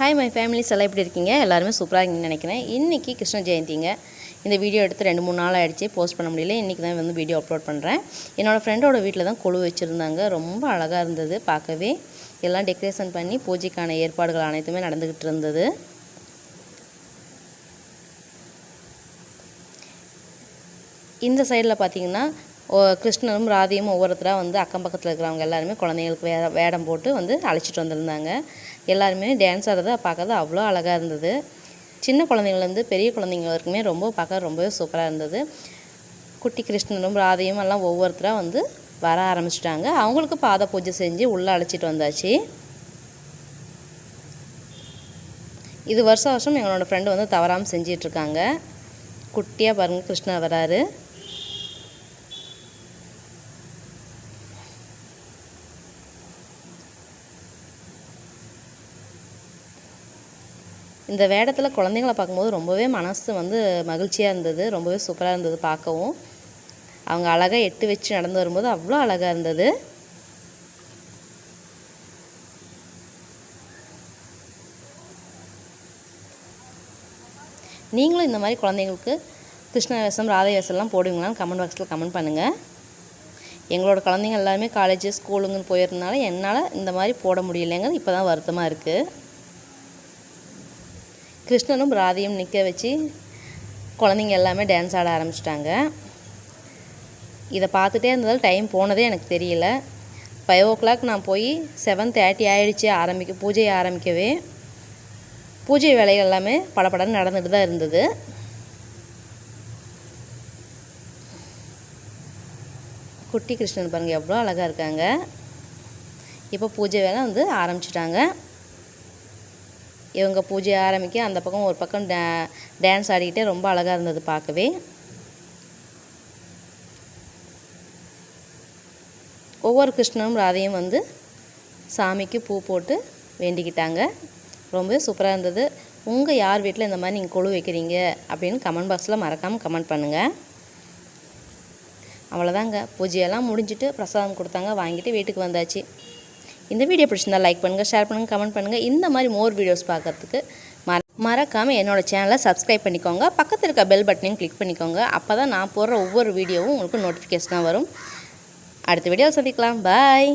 Hi my families எல்லாம் எப்படி இருக்கீங்க? எல்லாருமே சூப்பராக இருக்கீங்கன்னு நினைக்கிறேன். இன்றைக்கி கிருஷ்ண ஜெயந்திங்க. இந்த வீடியோ எடுத்து ரெண்டு மூணு நாள் ஆகிடுச்சு போஸ்ட் பண்ண முடியல. இன்றைக்கி தான் வந்து வீடியோ அப்லோட் பண்ணுறேன் என்னோடய ஃப்ரெண்டோட வீட்டில் தான் கொழு வச்சுருந்தாங்க. ரொம்ப அழகாக இருந்தது பார்க்கவே. எல்லாம் டெக்கரேஷன் பண்ணி பூஜைக்கான ஏற்பாடுகள் அனைத்துமே நடந்துக்கிட்டு இருந்தது. இந்த சைடில் பார்த்தீங்கன்னா கிருஷ்ணரும் ராதையும் ஒவ்வொருத்தராக வந்து அக்கம் பக்கத்தில் இருக்கிறவங்க எல்லாருமே குழந்தைங்களுக்கு வே வேடம் போட்டு வந்து அழைச்சிட்டு வந்திருந்தாங்க. எல்லாருமே டான்ஸ் ஆடுறத பார்க்கறது அவ்வளோ அழகாக இருந்தது. சின்ன குழந்தைங்கள்லேருந்து பெரிய குழந்தைங்க வரைக்குமே ரொம்ப பார்க்க ரொம்பவே சூப்பராக இருந்தது. குட்டி கிருஷ்ணனும் ராதையும் எல்லாம் ஒவ்வொருத்தராக வந்து வர ஆரம்பிச்சிட்டாங்க. அவங்களுக்கு பாத பூஜை செஞ்சு உள்ளே அழைச்சிட்டு வந்தாச்சு. இது வருஷம் வருஷம் எங்களோட ஃப்ரெண்டு வந்து தவறாமல் செஞ்சிட்ருக்காங்க குட்டியாக பாருங்கள் கிருஷ்ணா வராரு. இந்த வேடத்தில் குழந்தைங்கள பார்க்கும்போது ரொம்பவே மனசு வந்து மகிழ்ச்சியாக இருந்தது. ரொம்பவே சூப்பராக இருந்தது பார்க்கவும். அவங்க அழகாக எட்டு வச்சு நடந்து வரும்போது அவ்வளோ அழகாக இருந்தது. நீங்களும் இந்த மாதிரி குழந்தைங்களுக்கு கிருஷ்ண வேஷம் ராதை வேஷம்லாம் போடுவீங்களான்னு கமெண்ட் பாக்ஸில் கமெண்ட் பண்ணுங்கள் எங்களோட குழந்தைங்க எல்லாருமே காலேஜ் ஸ்கூலுங்கன்னு போயிருந்தனால என்னால் இந்த மாதிரி போட முடியலைங்க இப்போ தான் வருத்தமாக இருக்குது கிருஷ்ணனும் ராதையும் நிற்க வச்சு குழந்தைங்க எல்லாமே டான்ஸ் ஆட ஆரம்பிச்சிட்டாங்க. இதை பார்த்துட்டே இருந்ததால் டைம் போனதே எனக்கு தெரியல. ஃபைவ் ஓ கிளாக் நான் போய் செவன் தேர்ட்டி ஆகிடுச்சு ஆரம்பிக்க பூஜையை ஆரம்பிக்கவே. பூஜை வேலைகள் எல்லாமே படபடன்னு நடந்துட்டு தான் இருந்தது. குட்டி கிருஷ்ணன் பாருங்கள் எவ்வளோ அழகாக இருக்காங்க. இப்போ பூஜை வேலை வந்து ஆரம்பிச்சிட்டாங்க. இவங்க பூஜை ஆரம்பிக்க அந்த பக்கம் ஒரு பக்கம் டே டான்ஸ் ஆடிக்கிட்டே ரொம்ப அழகாக இருந்தது பார்க்கவே. ஒவ்வொரு கிருஷ்ணனும் ராதையும் வந்து சாமிக்கு பூ போட்டு வேண்டிக்கிட்டாங்க. ரொம்பவே சூப்பராக இருந்தது. உங்கள் யார் வீட்டில் இந்த மாதிரி நீங்கள் கொழு வைக்கிறீங்க அப்படின்னு கமெண்ட் பாக்ஸில் மறக்காமல் கமெண்ட் பண்ணுங்கள் அவ்வளோதாங்க பூஜையெல்லாம் முடிஞ்சிட்டு பிரசாதம் கொடுத்தாங்க. வாங்கிட்டு வீட்டுக்கு வந்தாச்சு. இந்த வீடியோ பிடிச்சிருந்தா லைக் பண்ணுங்கள் ஷேர் பண்ணுங்கள் கமெண்ட் பண்ணுங்கள் இந்த மாதிரி மோர் வீடியோஸ் பார்க்கறதுக்கு மற மறக்காமல் என்னோடய சேனலை சப்ஸ்கிரைப் பண்ணிக்கோங்க. பக்கத்தில் இருக்க பெல் பட்டனையும் கிளிக் பண்ணிக்கோங்க. அப்போ தான் நான் போடுற ஒவ்வொரு வீடியோவும் உங்களுக்கு நோட்டிஃபிகேஷனாக வரும். அடுத்த வீடியோவில் சந்திக்கலாம். பாய்